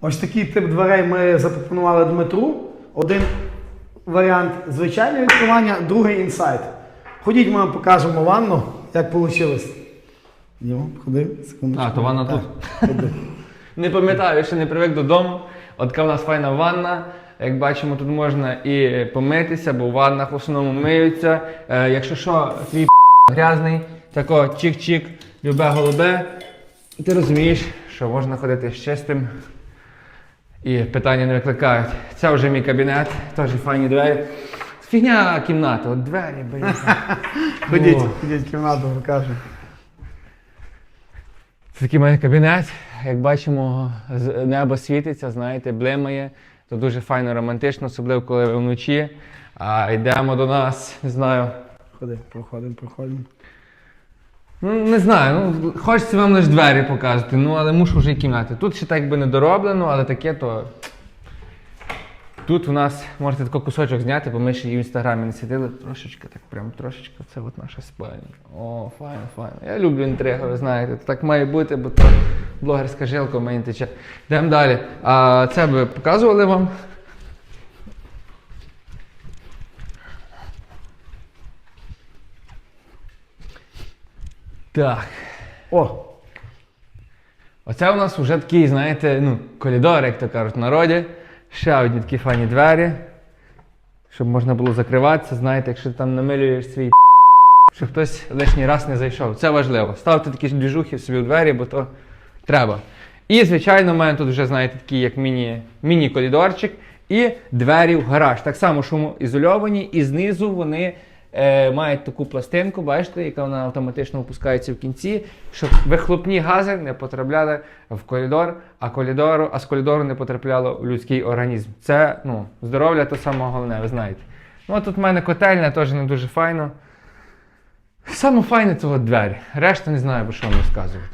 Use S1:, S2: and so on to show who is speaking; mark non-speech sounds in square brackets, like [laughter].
S1: Ось такий тип дверей ми запропонували Дмитру. Один варіант звичайне відкривання, другий інсайт. Ходіть, ми вам покажемо ванну, як вийшло. Дімо, ходи, секунду.
S2: А, то ванна тут.
S1: Ходи. [laughs]
S2: Не пам'ятаю, ще не привик додому. От така в нас файна ванна. Як бачимо, тут можна і помитися, бо в ваннах в основному миються. Е, якщо що, твій [laughs] грязний, тако чик-чик, любе голубе, ти розумієш, що можна ходити з чистим. І питання не викликають. Це вже мій кабінет, теж файні двері. Фігня кімната, от двері, блін. [laughs]
S1: Ходіть, ходіть в кімнату, покажемо.
S2: Це такий мене кабінет. Як бачимо, небо світиться, знаєте, блимає. То дуже файно, романтично, особливо коли ви вночі. А йдемо до нас, не знаю.
S1: Ходи, проходимо, проходимо.
S2: Ну, не знаю, ну хочеться вам лише двері показати, ну але мушу вже і кімнати. Тут ще так би не дороблено, але таке то. Тут у нас можете такий кусочок зняти, бо ми ще її в інстаграмі не сиділи. Трошечки, так прям трошечки. Це от наша спальня. О, файно, файно. Я люблю інтриги, ви знаєте. Так має бути, бо то блогерська жилка в мені тече. Йдемо далі. А це би показували вам. Так.
S1: О,
S2: Оце у нас вже такий, знаєте, ну, коридор, як то кажуть в народі. Ще одні такі файні двері. Щоб можна було закриватися, знаєте, якщо ти там намилюєш свій щоб хтось лишній раз не зайшов. Це важливо. Ставте такі двіжухи собі у двері, бо то треба. І, звичайно, в мене тут вже, знаєте, такий як міні, міні-коридорчик і двері в гараж. Так само шумоізольовані, і знизу вони е, мають таку пластинку, бачите, яка вона автоматично опускається в кінці, щоб вихлопні гази не потрапляли в коридор, а, коридору, а з коридору не потрапляло в людський організм. Це ну, здоров'я то саме головне, ви знаєте. Ну, а тут в мене котельня теж не дуже файно. Саме файне от двері. Решта не знаю, бо що вам розказувати.